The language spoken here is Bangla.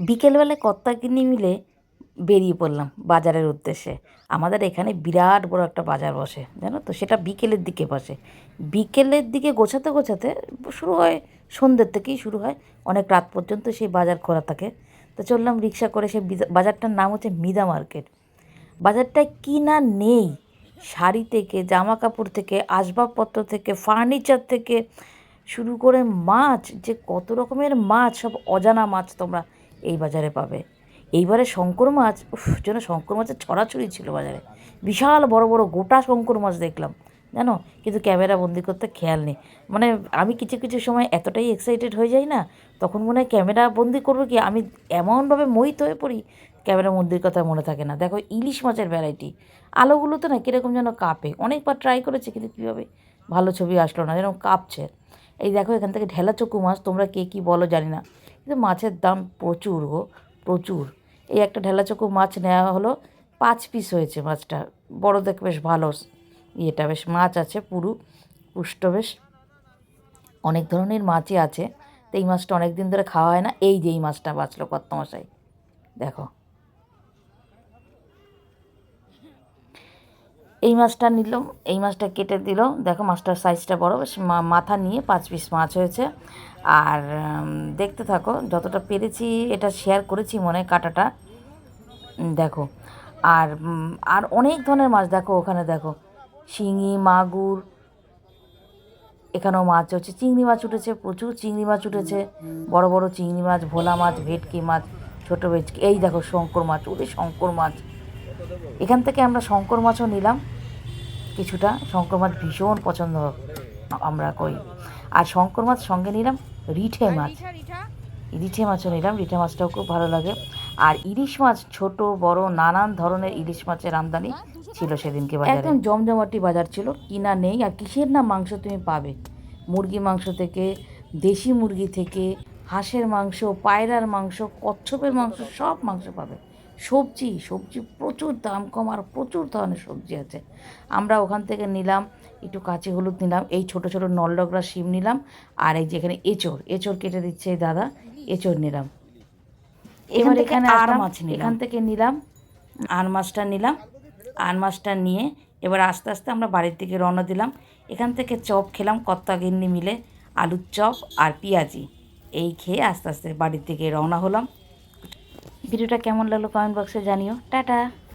বিকেলবেলায় কর্তাকিনি মিলে বেরিয়ে পড়লাম বাজারের উদ্দেশ্যে। আমাদের এখানে বিরাট বড় একটা বাজার বসে, জানো তো? সেটা বিকেলের দিকে বসে। বিকেলের দিকে গোছাতে গোছাতে শুরু হয়, সন্ধ্যের থেকেই শুরু হয়, অনেক রাত পর্যন্ত সেই বাজার খোলা থাকে। তো চললাম রিক্সা করে সেই বাজারটার নাম হচ্ছে মিদা মার্কেট। বাজারটায় কি না নেই, শাড়ি থেকে জামা কাপড় থেকে, আসবাবপত্র থেকে, ফার্নিচার থেকে, শুরু করে মাছ, যে কত রকমের মাছ, সব অজানা মাছ তোমরা এই বাজারে পাবে। এইবারে শঙ্কর মাছ, উফ, যেন শঙ্কর মাছের ছড়াছড়ি ছিল বাজারে। বিশাল বড় বড় গোটা শঙ্কর মাছ দেখলাম, জানো? কিন্তু ক্যামেরা বন্দি করতে খেয়াল নেই। মানে আমি কিছু কিছু সময় এতটাই এক্সাইটেড হয়ে যাই না, তখন মনে হয় ক্যামেরা বন্দি করব কি? আমি এমনভাবে মোহিত হয়ে পড়ি, ক্যামেরা বন্দির কথা মনে থাকে না। দেখো, ইলিশ মাছের ভ্যারাইটি আলোগুলো তো না কীরকম যেন কাঁপে। অনেকবার ট্রাই করেছি, কিন্তু কীভাবে? ভালো ছবি আসলো না যেরকম কাঁপছে। এই দেখো, এখান থেকে ঢেলা চকু মাছ, তোমরা কে কী বলো জানি না। কিন্তু মাছের দাম প্রচুর গো, প্রচুর। এই একটা ঢেলা চকু মাছ নেওয়া হলো, পাঁচ পিস হয়েছে মাছটা। বড় দেখ বেশ ভালো, ইয়েটা বেশ মাছ আছে পুরু, পুষ্ট বেশ। অনেক ধরনের মাছই আছে। তো এই মাছটা অনেক দিন ধরে খাওয়া হয় না, এই যে এই মাছটা বাঁচলো কত মশাই দেখো। এই মাছটা নিলাম এই মাছটা কেটে দিল। দেখো মাছটার সাইজটা বড়, বেশ মাথা নিয়ে পাঁচ পিস মাছ হয়েছে। আর দেখতে থাকো, যতটা পেরেছি, এটা শেয়ার করেছি মনে কাটাটা। দেখো। আর আর অনেক ধরনের মাছ, দেখো ওখানে দেখো। শিঙি, মাগুর, এখানেও মাছ হচ্ছে। চিংড়ি মাছ উঠেছে, প্রচুর চিংড়ি মাছ উঠেছে। বড় বড় চিংড়ি মাছ, ভোলা মাছ, ভেটকি মাছ, ছোটো ভেটকি, এই দেখো শঙ্কর মাছ ওরে শঙ্কর মাছ। এখান থেকে আমরা শঙ্কর মাছও নিলাম। কিছুটা। শঙ্কর মাছ ভীষণ পছন্দ আমরা করি আর শঙ্কর মাছ সঙ্গে নিলাম রিঠে মাছ। রিঠে মাছও নিলাম রিঠে মাছটাও খুব ভালো লাগে। আর ইলিশ মাছ ছোট বড় নানান ধরনের ইলিশ মাছের আমদানি ছিল সেদিনকে বাজারে। একদম জমজমাটি বাজার ছিল কিনা নেই। আর কিসের না মাংস তুমি পাবে? মুরগি মাংস থেকে দেশি মুরগি থেকে হাঁসের মাংস পায়রার মাংস কচ্ছপের মাংস সব মাংস পাবে। সবজি সবজি প্রচুর দাম কম আর প্রচুর ধরনের সবজি আছে। আমরা ওখান থেকে নিলাম একটু কাঁচি হলুদ নিলাম এই ছোট ছোট নলডগরা শিম নিলাম আর এই যেখানে এঁচড় এঁচড় কেটে দিচ্ছে এই দাদা এঁচড় নিলাম। এবার এখানে আর মাছ এখান থেকে নিলাম আর মাছটা নিলাম আর মাছটা নিয়ে এবার আস্তে আস্তে আমরা বাড়ির দিকে রওনা দিলাম। এখান থেকে চপ খেলাম কত্তা গিন্নি মিলে আলুর চপ আর পেঁয়াজি। এই খেয়ে আস্তে আস্তে বাড়ির দিকে রওনা হলাম। ভিডিওটা কেমন লাগল কমেন্ট বক্সে জানিও। টাটা!